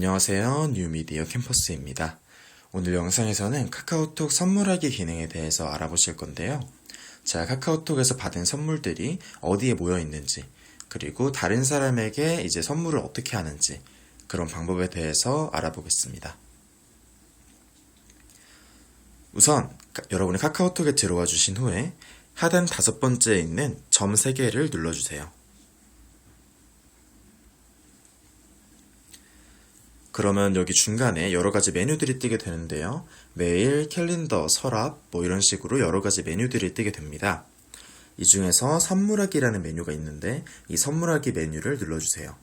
안녕하세요. 뉴미디어 캠퍼스입니다. 오늘 영상에서는 카카오톡 선물하기 기능에 대해서 알아보실 건데요. 제가 카카오톡에서 받은 선물들이 어디에 모여 있는지, 그리고 다른 사람에게 이제 선물을 어떻게 하는지, 그런 방법에 대해서 알아보겠습니다. 우선, 카- 여러분이 카카오톡에 들어와 주신 후에 하단 다섯 번째에 있는 점 3개를 눌러주세요. 그러면 여기 중간에 여러 가지 메뉴들이 뜨게 되는데요. 메일, 캘린더, 서랍, 뭐 이런 식으로 여러 가지 메뉴들이 뜨게 됩니다. 이 중에서 선물하기라는 메뉴가 있는데 이 선물하기 메뉴를 눌러주세요.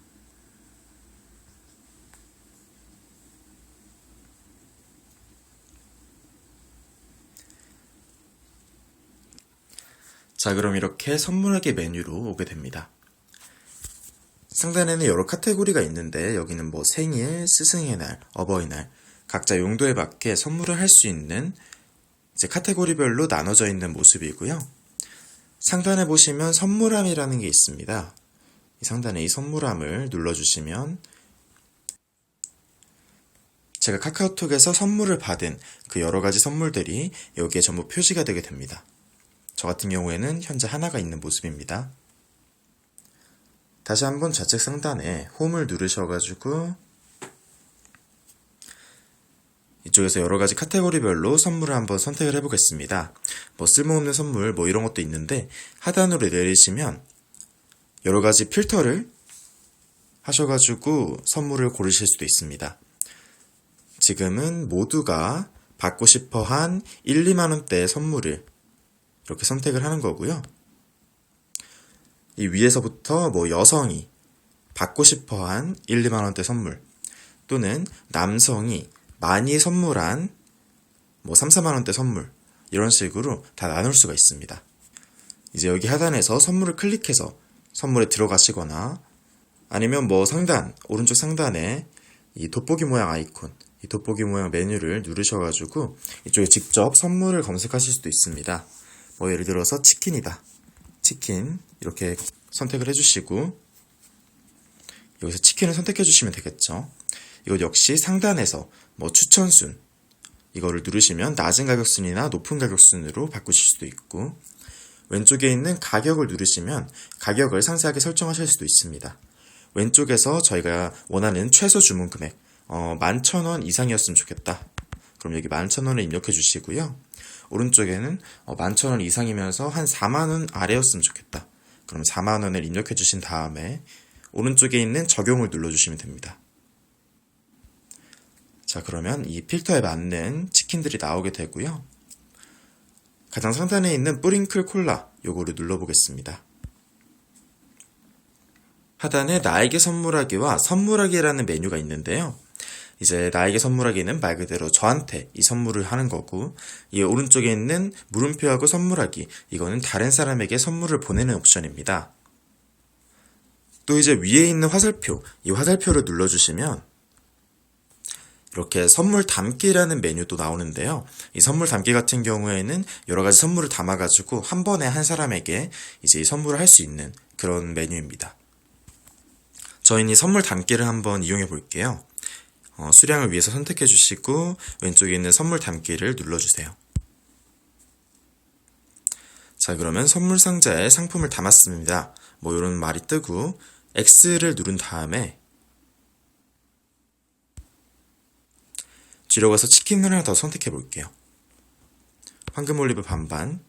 자, 그럼 이렇게 선물하기 메뉴로 오게 됩니다. 상단에는 여러 카테고리가 있는데 여기는 뭐 생일, 스승의 날, 어버이날 각자 용도에 맞게 선물을 할 수 있는 이제 카테고리별로 나눠져 있는 모습이고요. 상단에 보시면 선물함이라는 게 있습니다. 이 상단에 이 선물함을 눌러주시면 제가 카카오톡에서 선물을 받은 그 여러 가지 선물들이 여기에 전부 표시가 되게 됩니다. 저 같은 경우에는 현재 하나가 있는 모습입니다. 다시 한번 좌측 상단에 홈을 누르셔가지고 이쪽에서 여러 가지 카테고리별로 선물을 한번 선택을 해보겠습니다. 뭐 쓸모없는 선물 뭐 이런 것도 있는데 하단으로 내리시면 여러 가지 필터를 하셔가지고 선물을 고르실 수도 있습니다. 지금은 모두가 받고 싶어 한 1, 2만 원대의 선물을 이렇게 선택을 하는 거고요. 이 위에서부터 뭐 여성이 받고 싶어 한 1, 2만 원대 선물 또는 남성이 많이 선물한 뭐 3, 4만 원대 선물 이런 식으로 다 나눌 수가 있습니다. 이제 여기 하단에서 선물을 클릭해서 선물에 들어가시거나 아니면 뭐 상단 오른쪽 상단에 이 돋보기 모양 아이콘 이 돋보기 모양 메뉴를 누르셔가지고 이쪽에 직접 선물을 검색하실 수도 있습니다. 뭐 예를 들어서 치킨이다. 치킨 이렇게 선택을 해주시고 여기서 치킨을 선택해 주시면 되겠죠. 이것 역시 상단에서 뭐 추천순 이거를 누르시면 낮은 가격순이나 높은 가격순으로 바꾸실 수도 있고 왼쪽에 있는 가격을 누르시면 가격을 상세하게 설정하실 수도 있습니다. 왼쪽에서 저희가 원하는 최소 주문 금액 어, 11,000원 이상이었으면 좋겠다. 그럼 여기 11,000원을 입력해 주시고요. 오른쪽에는 어, 11,000원 이상이면서 한 4만원 아래였으면 좋겠다. 그럼 4만 원을 입력해 주신 다음에 오른쪽에 있는 적용을 눌러 주시면 됩니다. 자, 그러면 이 필터에 맞는 치킨들이 나오게 되고요. 가장 상단에 있는 뿌링클 콜라 요거를 눌러 보겠습니다. 하단에 나에게 선물하기와 선물하기라는 메뉴가 있는데요. 이제 나에게 선물하기는 말 그대로 저한테 이 선물을 하는 거고 이 오른쪽에 있는 물음표하고 선물하기 이거는 다른 사람에게 선물을 보내는 옵션입니다. 또 이제 위에 있는 화살표 이 화살표를 눌러주시면 이렇게 선물 담기라는 메뉴도 나오는데요. 이 선물 담기 같은 경우에는 여러 가지 선물을 담아가지고 한 번에 한 사람에게 이제 이 선물을 할 수 있는 그런 메뉴입니다. 저희는 이 선물 담기를 한번 이용해 볼게요. 어, 수량을 위해서 선택해 주시고 왼쪽에 있는 선물 담기를 눌러주세요. 자 그러면 선물 상자에 상품을 담았습니다. 뭐 이런 말이 뜨고 X를 누른 다음에 뒤로 가서 치킨을 하나 더 선택해 볼게요. 황금 올리브 반반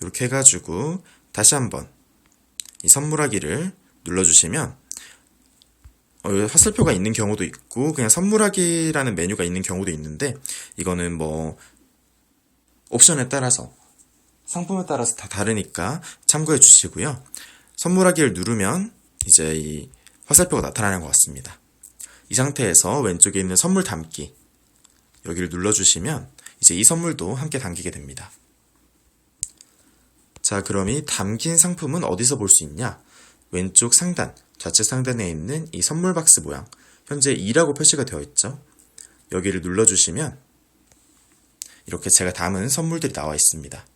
이렇게 해가지고 다시 한번 이 선물하기를 눌러주시면 어, 화살표가 있는 경우도 있고 그냥 선물하기라는 메뉴가 있는 경우도 있는데 이거는 뭐 옵션에 따라서 상품에 따라서 다 다르니까 참고해 주시고요. 선물하기를 누르면 이제 이 화살표가 나타나는 것 같습니다. 이 상태에서 왼쪽에 있는 선물 담기 여기를 눌러주시면 이제 이 선물도 함께 담기게 됩니다. 자, 그럼 이 담긴 상품은 어디서 볼 수 있냐? 왼쪽 상단, 좌측 상단에 있는 이 선물 박스 모양, 현재 2라고 표시가 되어 있죠? 여기를 눌러주시면 이렇게 제가 담은 선물들이 나와 있습니다.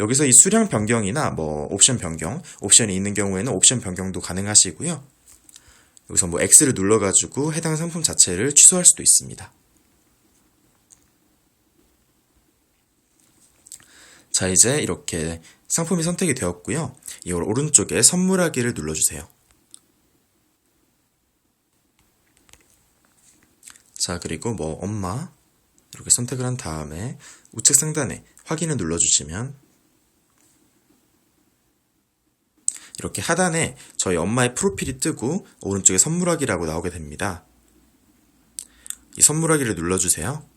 여기서 이 수량 변경이나 뭐 옵션 변경, 옵션이 있는 경우에는 옵션 변경도 가능하시고요. 여기서 뭐 X를 눌러가지고 해당 상품 자체를 취소할 수도 있습니다. 자, 이제 이렇게 상품이 선택이 되었고요. 이걸 오른쪽에 선물하기를 눌러주세요. 자, 그리고 뭐 엄마 이렇게 선택을 한 다음에 우측 상단에 확인을 눌러주시면 이렇게 하단에 저희 엄마의 프로필이 뜨고 오른쪽에 선물하기라고 나오게 됩니다. 이 선물하기를 눌러주세요.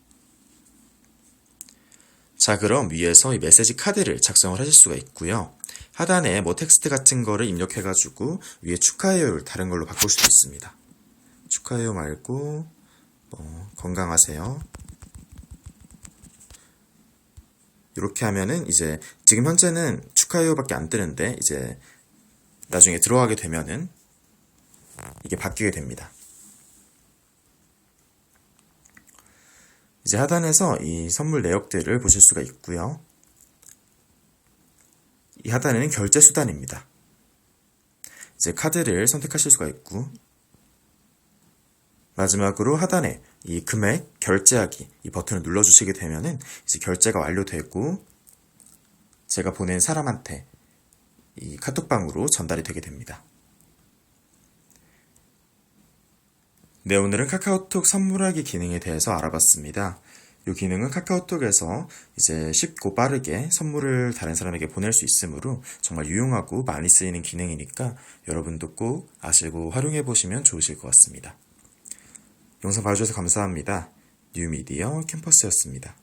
자, 그럼 위에서 이 메시지 카드를 작성을 하실 수가 있고요. 하단에 뭐 텍스트 같은 거를 입력해가지고 위에 축하해요를 다른 걸로 바꿀 수도 있습니다. 축하해요 말고 뭐 건강하세요. 이렇게 하면은 이제 지금 현재는 축하해요밖에 안 뜨는데 이제 나중에 들어가게 되면은 이게 바뀌게 됩니다. 이제 하단에서 이 선물 내역들을 보실 수가 있고요. 이 하단에는 결제 수단입니다. 이제 카드를 선택하실 수가 있고 마지막으로 하단에 이 금액 결제하기 이 버튼을 눌러주시게 되면은 이제 결제가 완료되고 제가 보낸 사람한테 이 카톡방으로 전달이 되게 됩니다. 네, 오늘은 카카오톡 선물하기 기능에 대해서 알아봤습니다. 이 기능은 카카오톡에서 이제 쉽고 빠르게 선물을 다른 사람에게 보낼 수 있으므로 정말 유용하고 많이 쓰이는 기능이니까 여러분도 꼭 아시고 활용해 보시면 좋으실 것 같습니다. 영상 봐주셔서 감사합니다. 뉴미디어 캠퍼스였습니다.